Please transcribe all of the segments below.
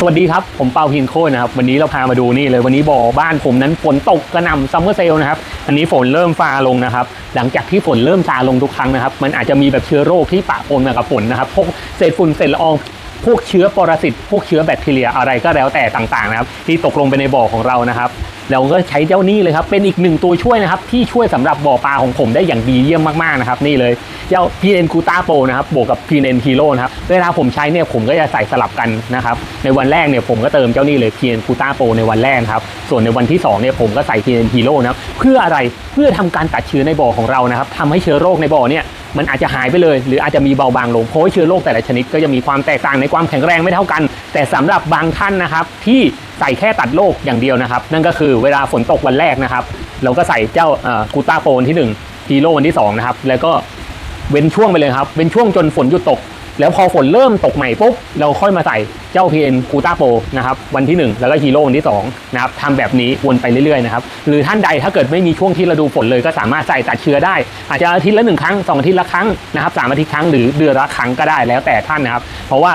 สวัสดีครับ ผมเปาพินโค้นะครับ วันนี้เราพามาดูนี่เลยวันนี้บ่อบ้านผมนั้นฝนตกกระหน่ำซัมเมอร์เซลนะครับ อันนี้ฝนเริ่มฟาลงนะครับ หลังจากที่ฝนเริ่มซาลงทุกครั้งนะครับ มันอาจจะมีแบบเชื้อโรคที่ปะปนมากับฝนนะครับพวกเศษฝุ่นเศษละอองพวกเชื้อปรสิตพวกเชื้อแบคทีเรียอะไรก็แล้วแต่ต่างๆนะครับที่ตกลงไปในบ่อของเรานะครับ เราก็ใช้เจ้านี่เลยครับ เป็นอีกหนึ่งตัวช่วยนะครับ ที่ช่วยสำหรับบ่อปลาของผมได้อย่างดีเยี่ยมมากๆนะครับ นี่เลยเจ้า PN g u t a Pro นะครับบวกกับ PN Hero นะครับเวลาผมใช้เนี่ยผมก็จะใส่สลับกันนะครับในวันแรกเนี่ยผมก็เติมเจ้านี่เลย PN g u t a Pro ในวันแรกครับส่วนในวันที่2เนี่ยผมก็ใส่ PN Hero นะครับเพื่ออะไรเพื่อทำการตัดเชื้อในบ่อของเรานะครับทำให้เชื้อโรคในบ่อเนี่ยมันอาจจะหายไปเลย หรืออาจจะมีเบาบางลงเพราะว่าเชื้อโรคแต่ละชนิดก็จะมีความแตกต่างในความแข็งแรงไม่เท่ากัน แต่สำหรับบางท่านนะครับที่ ใส่แค่ตัดโรคอย่างเดียวนะครับ นั่นก็คือเวลาฝนตกวันแรกนะครับ เราก็ใส่เจ้ากูต้าโปนที่1ฮีโร่วันที่2นะครับแล้วก็เว้นช่วงไปเลยครับเว้นช่วงจนฝนหยุดตก แล้วพอฝนเริ่มตกใหม่ปุ๊บเราค่อยมาใส่เจ้า PN กูต้าโปนะครับวันที่ 1 แล้วก็ฮีโร่วันที่2นะครับทำแบบนี้วนไปเรื่อยๆนะครับหรือท่านใดถ้าเกิดไม่มีช่วงที่ฤดูฝนเลยก็สามารถใส่ตัดเชื้อได้ อาจจะอาทิตย์ละหนึ่งครั้งสองอาทิตย์ละครั้งนะครับสามอาทิตย์ครั้งหรือเดือนละครั้งก็ได้แล้วแต่ท่านนะครับ เพราะว่า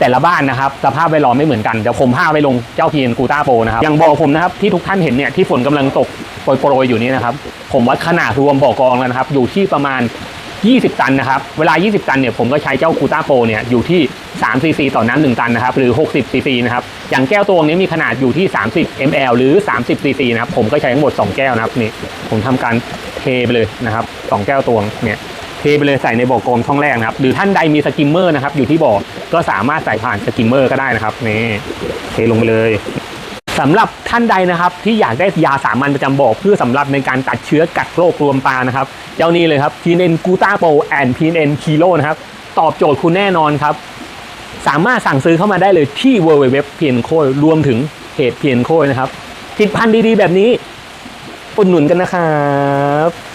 แต่ละบ้านนะครับสภาพแวดล้อมไม่เหมือนกันเดี๋ยวผมพาไปลงเจ้า PN กูต้าโปนะครับอย่างบ่อผมนะครับที่ทุกท่านเห็นเนี่ยที่ฝนกำลังตกโปรยๆอยู่นี่นะครับผมวัดขนาดรวมบ่อกองแล้วนะครับอยู่ที่ประมาณ 20 ตันนะครับเวลา 20 ตันเนี่ยผมก็ใช้เจ้าคูต้าโปเนี่ยอยู่ที่3ซีซีต่อน้ำ1ตันนะครับหรือ 60ซีซีนะครับอย่างแก้วตัวนี้มีขนาดอยู่ที่ 30 ml หรือ 30ซีซีนะครับผมก็ใช้ทั้งหมด 2 แก้วนะครับนี่ผมทำการเทไปเลยนะครับ 2 แก้วตวงเนี่ย ไปเลยใส่ในบ่อกรองช่องแรกนะครับ หรือท่านใดมีสกิมเมอร์นะครับ อยู่ที่บ่อก็สามารถใส่ผ่านสกิมเมอร์ก็ได้นะครับนี่เทลงไปเลยสำหรับท่านใดนะครับ ที่อยากได้ยาสามัญประจำบ่อเพื่อสำหรับในการตัดเชื้อกัดโรครวมปลานะครับ เจ้านี้เลยครับ PNN g u t a Pro and PNN Kilo นะครับ ตอบโจทย์คุณแน่นอนครับ สามารถสั่งซื้อเข้ามาได้เลยที่ www p n c o รวมถึงเพจ p n c o นะครับผลิดพันธ์ดีๆ แบบนี้อุดหนุนกันนะครับ